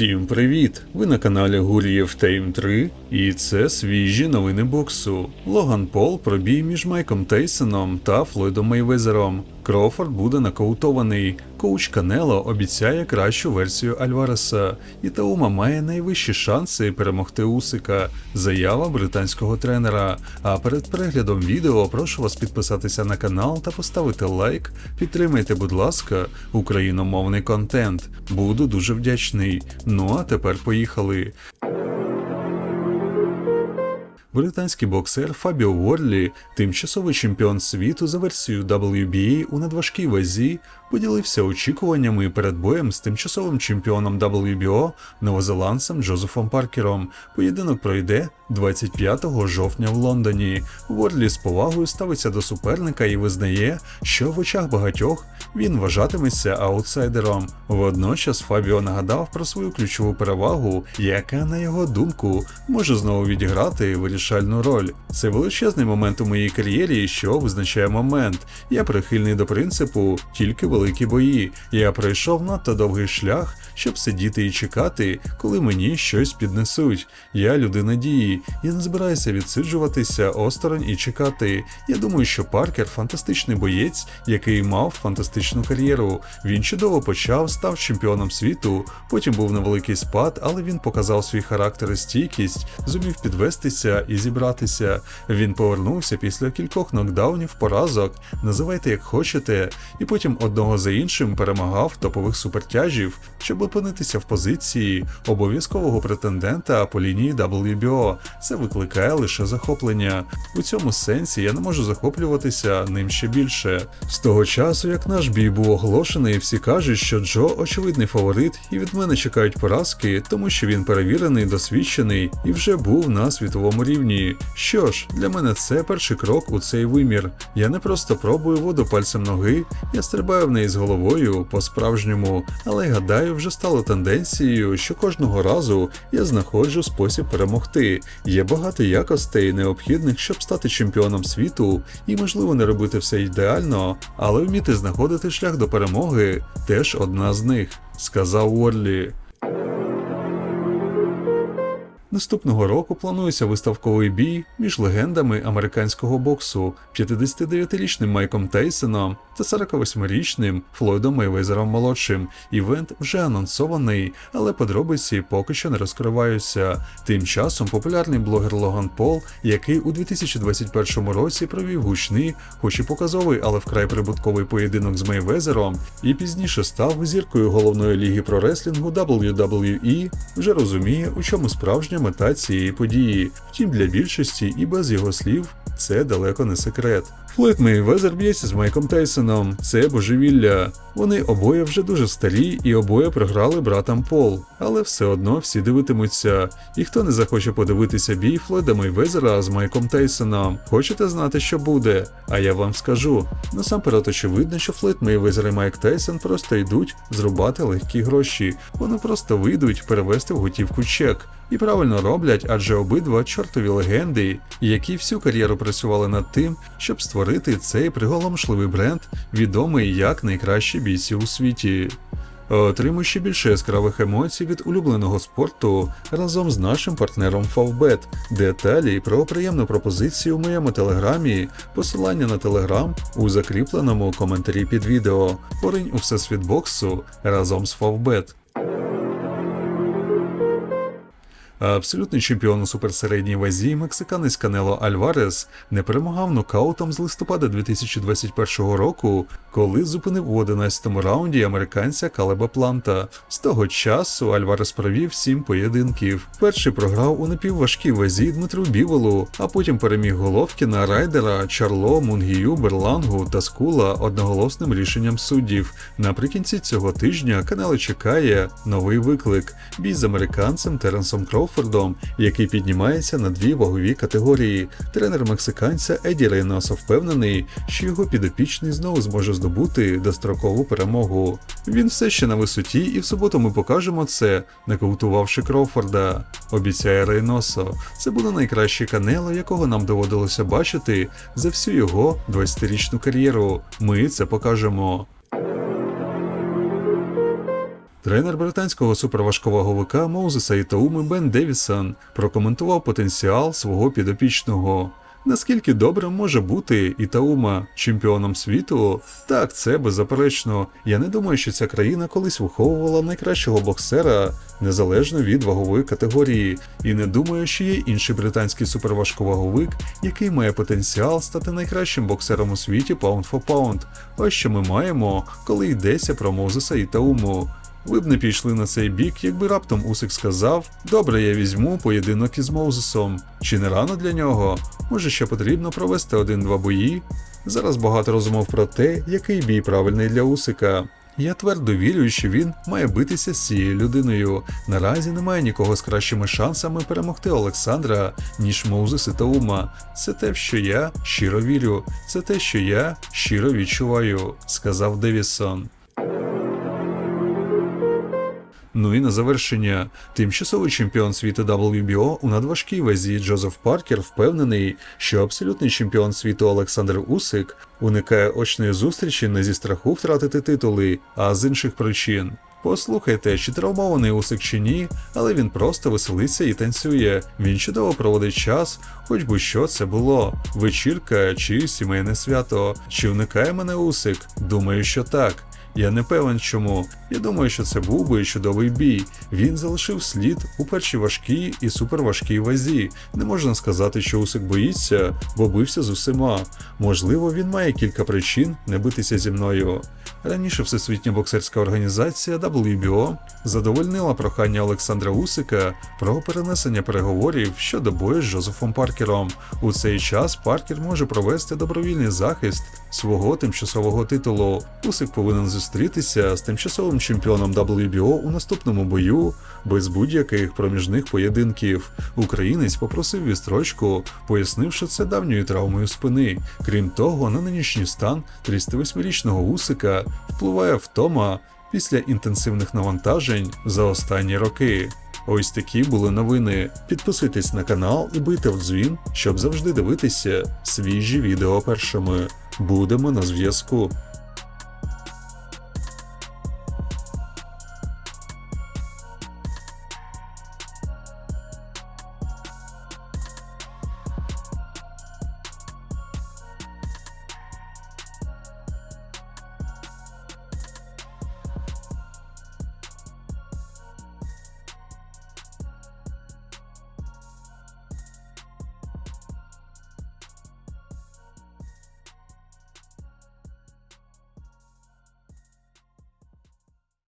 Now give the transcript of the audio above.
Всім привіт! Ви на каналі Гур'єв Тейм 3, і це свіжі новини боксу. Логан Пол пробій між Майком Тейсоном та Флойдом Мейвезером. Крофорд буде нокаутований. Коуч Канело обіцяє кращу версію Альвареса, і Таума має найвищі шанси перемогти Усика. Заява британського тренера. А перед переглядом відео прошу вас підписатися на канал та поставити лайк. Підтримайте, будь ласка, україномовний контент. Буду дуже вдячний. Ну а тепер поїхали. Британський боксер Фабіо Уорлі, тимчасовий чемпіон світу за версією WBA у надважкій вазі, поділився очікуваннями перед боєм з тимчасовим чемпіоном WBO новозеландцем Джозефом Паркером. Поєдинок пройде 25 жовтня в Лондоні. Уорлі з повагою ставиться до суперника і визнає, що в очах багатьох він вважатиметься аутсайдером. Водночас Фабіо нагадав про свою ключову перевагу, яка, на його думку, може знову відіграти вирішальну роль. Це величезний момент у моїй кар'єрі, що визначає момент. Я прихильний до принципу тільки великі бої. Я пройшов надто довгий шлях, щоб сидіти і чекати, коли мені щось піднесуть. Я людина дії. Я не збираюся відсиджуватися осторонь і чекати. Я думаю, що Паркер фантастичний боєць, який мав фантастичну кар'єру. Він чудово почав, став чемпіоном світу, потім був невеликий спад, але він показав свій характер і стійкість, зумів підвестися і зібратися. Він повернувся після кількох нокдаунів, поразок, називайте як хочете, і потім одного за іншим перемагав топових супертяжів, щоб опинитися в позиції обов'язкового претендента по лінії WBO. Це викликає лише захоплення. У цьому сенсі я не можу захоплюватися ним ще більше. З того часу, як наш бій був оголошений, всі кажуть, що Джо очевидний фаворит, і від мене чекають поразки, тому що він перевірений, досвідчений і вже був на світовому рівні. Що ж, для мене це перший крок у цей вимір. Я не просто пробую воду пальцем ноги, я стрибаю в неї з головою по-справжньому, але гадаю, вже стало тенденцією, що кожного разу я знаходжу спосіб перемогти. Є багато якостей, необхідних, щоб стати чемпіоном світу, і можливо не робити все ідеально, але вміти знаходити шлях до перемоги теж одна з них, сказав Уорлі. Наступного року планується виставковий бій між легендами американського боксу 59-річним Майком Тейсоном та 48-річним Флойдом Мейвезером молодшим. Івент вже анонсований, але подробиці поки що не розкриваються. Тим часом популярний блогер Логан Пол, який у 2021 році провів гучний, хоч і показовий, але вкрай прибутковий поєдинок з Мейвезером, і пізніше став зіркою головної ліги прореслінгу WWE, вже розуміє, у чому справжня мета цієї події. Втім, для більшості і без його слів це далеко не секрет. Флойд Мейвезер б'ється з Майком Тейсоном. Це божевілля. Вони обоє вже дуже старі і обоє програли братам Пол, але все одно всі дивитимуться. І хто не захоче подивитися бій Флойда Мейвезера з Майком Тейсоном? Хочете знати, що буде? А я вам скажу. Насамперед очевидно, що Флойд Мейвезер і Майк Тейсон просто йдуть зрубати легкі гроші. Вони просто вийдуть перевести в готівку чек. І правильно роблять, адже обидва чортові легенди, які всю кар'єру працювали над тим, щоб створити цей приголомшливий бренд, відомий як найкращі бійці у світі. Отримуй ще більше яскравих емоцій від улюбленого спорту разом з нашим партнером Favbet. Деталі про приємну пропозицію у моєму телеграмі, посилання на телеграм у закріпленому коментарі під відео. Поринь у всесвіт боксу разом з Favbet. Абсолютний чемпіон у суперсередній вазі мексиканець Канело Альварес не перемагав нокаутом з листопада 2021 року, коли зупинив у 11-му раунді американця Калеба Планта. З того часу Альварес провів сім поєдинків. Перший програв у напівважкій вазі Дмитру Біволу, а потім переміг Головкіна, Райдера, Чарло, Мунгію, Берлангу та Скула одноголосним рішенням суддів. Наприкінці цього тижня Канело чекає новий виклик бій з американцем Теренсом Кроуфордом, який піднімається на дві вагові категорії. Тренер мексиканця Еді Рейносо впевнений, що його підопічний знову зможе здобути дострокову перемогу. Він все ще на висоті, і в суботу ми покажемо це, нокаутувавши Кроуфорда. Обіцяє Рейносо. Це буде найкращий канело, якого нам доводилося бачити за всю його 20-річну кар'єру. Ми це покажемо. Тренер британського суперважковаговика Моузеса Ітауми Бен Девісон прокоментував потенціал свого підопічного. Наскільки добре може бути Ітаума чемпіоном світу? Так, це беззаперечно. Я не думаю, що ця країна колись виховувала найкращого боксера незалежно від вагової категорії, і не думаю, що є інший британський суперважковаговик, який має потенціал стати найкращим боксером у світі pound for pound. Ось що ми маємо, коли йдеться про Мозеса Ітауму. Ви б не пішли на цей бік, якби раптом Усик сказав: Добре, я візьму поєдинок із Моузесом. Чи не рано для нього? Може, ще потрібно провести один-два бої? Зараз багато розмов про те, який бій правильний для Усика. Я твердо вірю, що він має битися з цією людиною. Наразі немає нікого з кращими шансами перемогти Олександра, ніж Моузес і Таума. Це те, в що я щиро вірю. Це те, що я щиро відчуваю, сказав Девісон. Ну і на завершення, тимчасовий чемпіон світу WBO у надважкій вазі Джозеф Паркер впевнений, що абсолютний чемпіон світу Олександр Усик уникає очної зустрічі не зі страху втратити титули, а з інших причин. Послухайте, чи травмований Усик чи ні, але він просто веселиться і танцює. Він чудово проводить час, хоч би що це було. Вечірка чи сімейне свято. Чи вникає мене Усик? Думаю, що так. Я не певен чому. Я думаю, що це був би чудовий бій. Він залишив слід у першій важкій і суперважкій вазі. Не можна сказати, що Усик боїться, бо бився з усіма. Можливо, він має кілька причин не битися зі мною. Раніше Всесвітня боксерська організація WBO задовольнила прохання Олександра Усика про перенесення переговорів щодо бою з Джозефом Паркером. У цей час Паркер може провести добровільний захист свого тимчасового титулу. Усик повинен зустрітися з тимчасовим чемпіоном WBO у наступному бою без будь-яких проміжних поєдинків. Українець попросив відстрочку, пояснивши це давньою травмою спини. Крім того, на нинішній стан 38-річного Усика впливає втома після інтенсивних навантажень за останні роки. Ось такі були новини. Підписуйтесь на канал і бийте в дзвін, щоб завжди дивитися свіжі відео першими. Будемо на зв'язку.